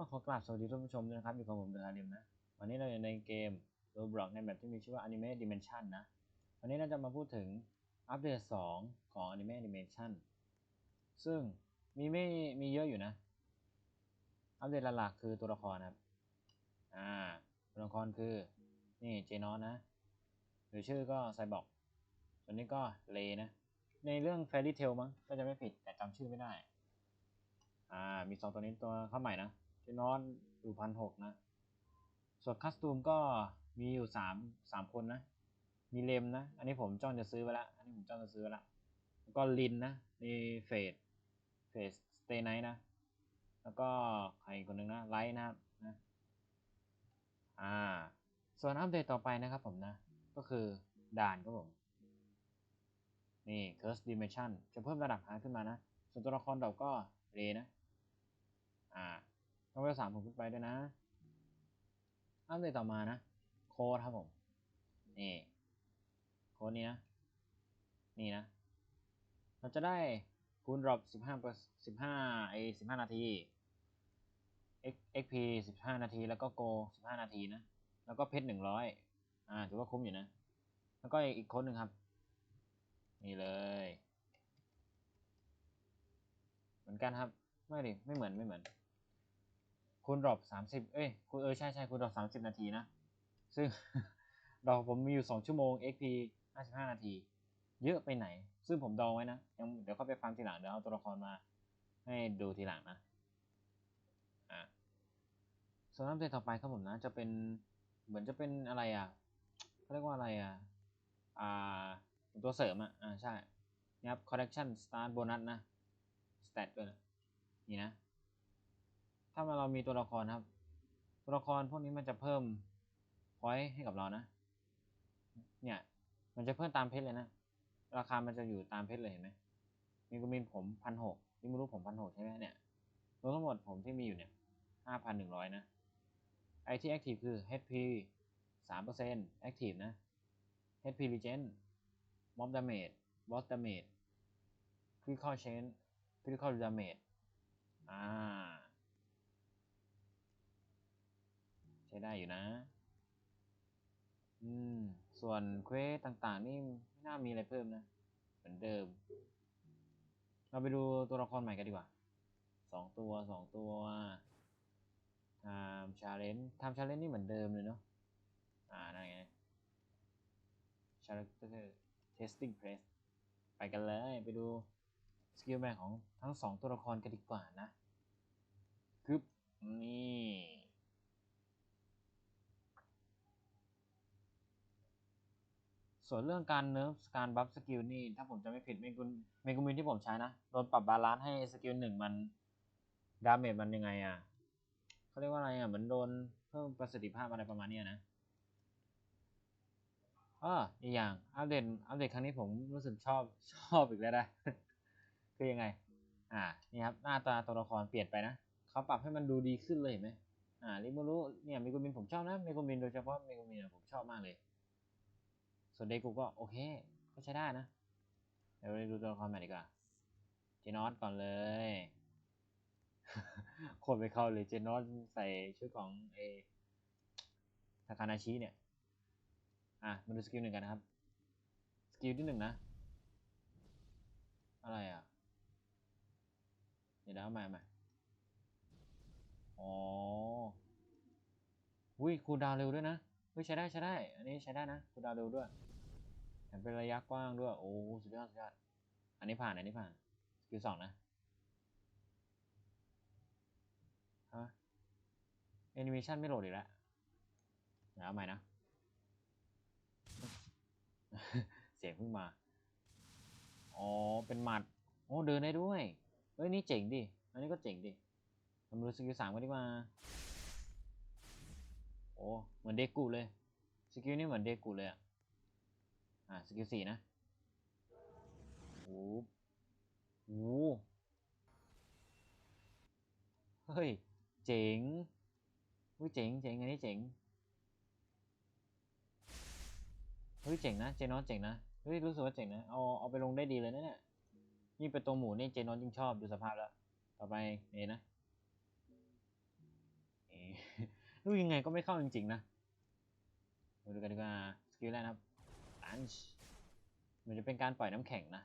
ก็ขอกราบสวัสดีท่านผู้ชมด้วยนะครับ อยู่กับผมเดอาริมนะ วันนี้เราอยู่ในเกม Roblox ในแบบที่มีชื่อว่า Anime Dimension นะ วันนี้เราจะมาพูดถึงอัปเดต 2 ของ Anime Dimension ซึ่งมีไม่มีเยอะอยู่นะ อัปเดตหลักๆคือตัวละครนะครับ อ่า ตัวละครคือ นี่เจนอสนะ หรือชื่อก็ไซบอร์กส่วนนี้ก็เลนะ ในเรื่อง Fairy Tail มั้งก็จะไม่ผิดแต่จำชื่อไม่ได้ อ่า มีสองตัวนี้ตัวเข้าใหม่นะ เจนอสอยู่พันหกนะ ส่วนคัสตูมก็มีอยู่สามสามคนนะ มีเลมนะ อันนี้ผมจ้องจะซื้อไปละ อันนี้ผมจ้องจะซื้อไปละ แล้วก็ลินนะในเฟสเฟสสเตย์ไนท์นะ แล้วก็ใครอีกคนหนึ่งนะไลท์นะครับนะ อ่า ส่วนอัปเดตต่อไปนะครับผมนะ ก็คือด่านครับผม นี่ Curse Dimension จะเพิ่มระดับฮาร์ดขึ้นมานะ ส่วนตัวละครเราก็เรนะ ต้องไปสามผมขึ้นไปด้วยนะ อัปเดตต่อมานะ โค้ดครับผม นี่ โค้ดนี้นะ นี่นะ เราจะได้คูณรอปสิบห้าสิบห้าไอสิบห้านาที X XP สิบห้านาที แล้วก็โกสิบห้านาทีนะ แล้วก็เพชรหนึ่งร้อยอ่าถือว่าคุ้มอยู่นะ แล้วก็อีกโค้ดหนึ่งครับ นี่เลย เหมือนกันครับ ไม่ดิ ไม่เหมือน ไม่เหมือน คูณดรอปสามสิบเอ้ยคูณเออใช่ใช่คูณดรอปสามสิบนาทีนะ ซึ่งดอกผมมีอยู่สองชั่วโมง XP ห้าสิบห้านาที เยอะไปไหน ซึ่งผมดองไว้นะ ยังเดี๋ยวเข้าไปฟังทีหลัง เดี๋ยวเอาตัวละครมา ให้ดูทีหลังนะ อ่าส่วนอัปเดตต่อไปครับผมนะ จะเป็นเหมือนจะเป็นอะไรอะเขาเรียกว่าอะไรอะ อ่า ตัวเสริมอะ อ่าใช่นี่ครับ collection start bonus นะ stat ด้วยนะ นี่นะ ถ้ามาเรามีตัวละครครับ ตัวละครพวกนี้มันจะเพิ่ม point ให้กับเรานะ เนี่ย มันจะเพิ่มตามเพชรเลยนะ ราคามันจะอยู่ตามเพชรเลยเห็นไหมมีกูมินผมพันหกนี่ไม่รู้ผมพันหกใช่ไหมเนี่ยรวมทั้งหมดผมที่มีอยู่เนี่ยห้าพันหนึ่งร้อยนะ ไอที่ active คือ HP สามเปอร์เซ็นต์ active นะ HP regen mob damage boss damage critical chain critical damage อ่า ช้ได้อยู่นะ อืม ส่วนเควสต่างๆ นี่ไม่น่ามีอะไรเพิ่มนะ เหมือนเดิม เราไปดูตัวละครใหม่กันดีกว่า สองตัวสองตัวทำชาเลนจ์ทำชาเลนจ์นี่เหมือนเดิมเลยเนาะ อ่า นั่นไง character testing press ไปกันเลย ไปดูสกิลแมนของทั้งสองตัวละครกันดีกว่านะกึบนี่ ส่วนเรื่องการเนิร์ฟการบัฟสกิลนี่ถ้าผมจะไม่ผิดเมกุนเมกุมินที่ผมใช้นะโดนปรับบาลานซ์ให้สกิลหนึ่งมันดาเมจมันยังไงอะเขาเรียกว่าอะไรอะเหมือนโดนเพิ่มประสิทธิภาพอะไรประมาณนี้นะอ้ออีกอย่างอัปเดตอัปเดตครั้งนี้ผมรู้สึกชอบชอบอีกแล้วนะคือยังไง อ่านี่ครับหน้าตาตัวละครเปลี่ยนไปนะเขาปรับให้มันดูดีขึ้นเลยเห็นไหมอ่าริมูรุเนี่ยเมกุมินผมชอบนะเมกุมินโดยเฉพาะเมกุมินผมชอบมากเลย ส่วนเดกูก็โอเค ก็ใช้ได้นะ เดี๋ยวไปดูตัวละครใหม่ดีกว่า เจนอสก่อนเลยคนไปเข้าเลยเจนอสใส่ชุดของเอทาคานาชิเนี่ย อะ มาดูสกิลหนึ่งกันนะครับ สกิลที่หนึ่งนะ อะไรอะ เดี๋ยวเอาใหม่ใหม่อ๋ออุ้ยคูดาวเร็วด้วยนะ ฮ้ยใช้ได้ใช้ได้ อันนี้ใช้ได้นะคูลดาวน์เร็วด้วยแถมเป็นระยะกว้างด้วย โอ้สุดยอดสุดยอด อันนี้ผ่านอันนี้ผ่านสกิลสองนะฮะแอนิเมชันไม่โหลดอีกแล้วเดี๋ยวเอาใหม่นะ เสียงเพิ่งมา อ๋อ เป็นหมัด โอ้ เดินได้ด้วย เฮ้ย นี่เจ๋งดิ อันนี้ก็เจ๋งดิทำดูสกิลสามกันดีกว่า โอ้ เหมือนเด็กกูเลย สกิลนี่เหมือนเด็กกูเลยอะ อ่าสกิลสี่นะโอ้โหเฮ้ย เจ๋งเฮ้ยเจ๋งเจ๋งอันนี้เจ๋งเฮ้ยเจ๋งนะเจนอนเจ๋งนะเฮ้ยรู้สึกว่าเจ๋งนะเอาเอาไปลงได้ดีเลยนะเนี่ยยิ่งเป็นตัวหมูนี่เจนอนยิ่งชอบดูสภาพแล้ว ต่อไปเอนะลูกยังไงก็ไม่เข้าจริงๆนะ มาดูกันดีกว่าสกิลแรกนะครับลันช์มันจะเป็นการปล่อยน้ำแข็งนะ